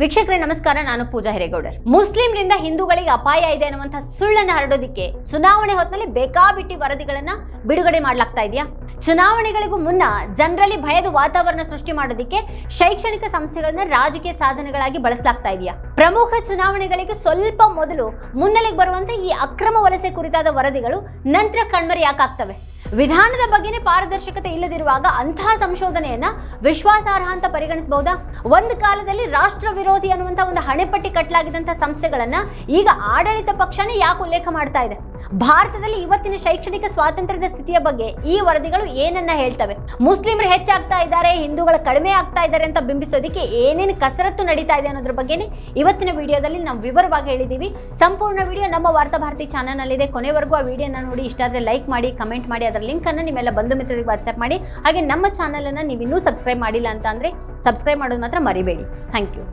ವೀಕ್ಷಕರೇ, ನಮಸ್ಕಾರ. ನಾನು ಪೂಜಾ ಹಿರೇಗೌಡರ್. ಮುಸ್ಲಿಂರಿಂದ ಹಿಂದೂಗಳಿಗೆ ಅಪಾಯ ಇದೆ ಅನ್ನುವಂತಹ ಸುಳ್ಳನ್ನು ಹರಡೋದಿಕ್ಕೆ ಚುನಾವಣೆ ಹೊತ್ತಿನಲ್ಲಿ ಬೇಕಾಬಿಟ್ಟಿ ವರದಿಗಳನ್ನ ಬಿಡುಗಡೆ ಮಾಡ್ಲಾಗ್ತಾ ಇದೆಯಾ? ಚುನಾವಣೆಗಳಿಗೂ ಮುನ್ನ ಜನರಲ್ಲಿ ಭಯದ ವಾತಾವರಣ ಸೃಷ್ಟಿ ಮಾಡೋದಿಕ್ಕೆ ಶೈಕ್ಷಣಿಕ ಸಂಸ್ಥೆಗಳನ್ನ ರಾಜಕೀಯ ಸಾಧನಗಳಾಗಿ ಬಳಸಲಾಗ್ತಾ ಇದೆಯಾ? ಪ್ರಮುಖ ಚುನಾವಣೆಗಳಿಗೆ ಸ್ವಲ್ಪ ಮೊದಲು ಮುನ್ನೆಲೆಗೆ ಬರುವಂತೆ ಈ ಅಕ್ರಮ ವಲಸೆ ಕುರಿತಾದ ವರದಿಗಳು ನಂತರ ಕಣ್ಮರೆ ಯಾಕಾಗ್ತವೆ? ವಿಧಾನದ ಬಗ್ಗೆನೇ ಪಾರದರ್ಶಕತೆ ಇಲ್ಲದಿರುವಾಗ ಅಂತಹ ಸಂಶೋಧನೆಯನ್ನ ವಿಶ್ವಾಸಾರ್ಹ ಅಂತ ಪರಿಗಣಿಸಬಹುದಾ? ಒಂದು ಕಾಲದಲ್ಲಿ ರಾಷ್ಟ್ರ ವಿರೋಧಿ ಅನ್ನುವಂತಹ ಒಂದು ಹಣೆಪಟ್ಟಿ ಕಟ್ಟಲಾಗಿದ್ದಂತಹ ಸಂಸ್ಥೆಗಳನ್ನ ಈಗ ಆಡಳಿತ ಪಕ್ಷನೇ ಯಾಕೆ ಉಲ್ಲೇಖ ಮಾಡ್ತಾ ಇದೆ? ಭಾರತದಲ್ಲಿ ಇವತ್ತಿನ ಶೈಕ್ಷಣಿಕ ಸ್ವಾತಂತ್ರ್ಯದ ಸ್ಥಿತಿಯ ಬಗ್ಗೆ ಈ ವರದಿಗಳು ಏನನ್ನ ಹೇಳ್ತವೆ? ಮುಸ್ಲಿಮರು ಹೆಚ್ಚಾಗ್ತಾ ಇದ್ದಾರೆ, ಹಿಂದೂಗಳು ಕಡಿಮೆ ಆಗ್ತಾ ಇದ್ದಾರೆ ಅಂತ ಬಿಂಬಿಸೋದಕ್ಕೆ ಏನೇನು ಕಸರತ್ತು ನಡೀತಾ ಇದೆ ಅನ್ನೋದ್ರ ಬಗ್ಗೆನೇ ಇವತ್ತಿನ ವಿಡಿಯೋದಲ್ಲಿ ನಾವು ವಿವರವಾಗಿ ಹೇಳಿದ್ದೀವಿ. ಸಂಪೂರ್ಣ ವಿಡಿಯೋ ನಮ್ಮ ವಾರ್ತಾ ಭಾರತಿ ಚಾನಲ್ನಲ್ಲಿದೆ. ಕೊನೆವರೆಗೂ ಆ ವಿಡಿಯೋನ ನೋಡಿ. ಇಷ್ಟ ಆದರೆ ಲೈಕ್ ಮಾಡಿ ಕಮೆಂಟ್ ಮಾಡಿ, ಅದರ ಲಿಂಕನ್ನು ನಿಮ್ಮೆಲ್ಲ ಬಂಧು ಮಿತ್ರರಿಗೆ ವಾಟ್ಸಾಪ್ ಮಾಡಿ. ಹಾಗೆ ನಮ್ಮ ಚಾನಲನ್ನು ನೀವು ಇನ್ನೂ ಸಬ್ಸ್ಕ್ರೈಬ್ ಮಾಡಿಲ್ಲ ಅಂತ ಅಂದರೆ ಸಬ್ಸ್ಕ್ರೈಬ್ ಮಾಡೋದು ಮಾತ್ರ ಮರಿಬೇಡಿ. Thank you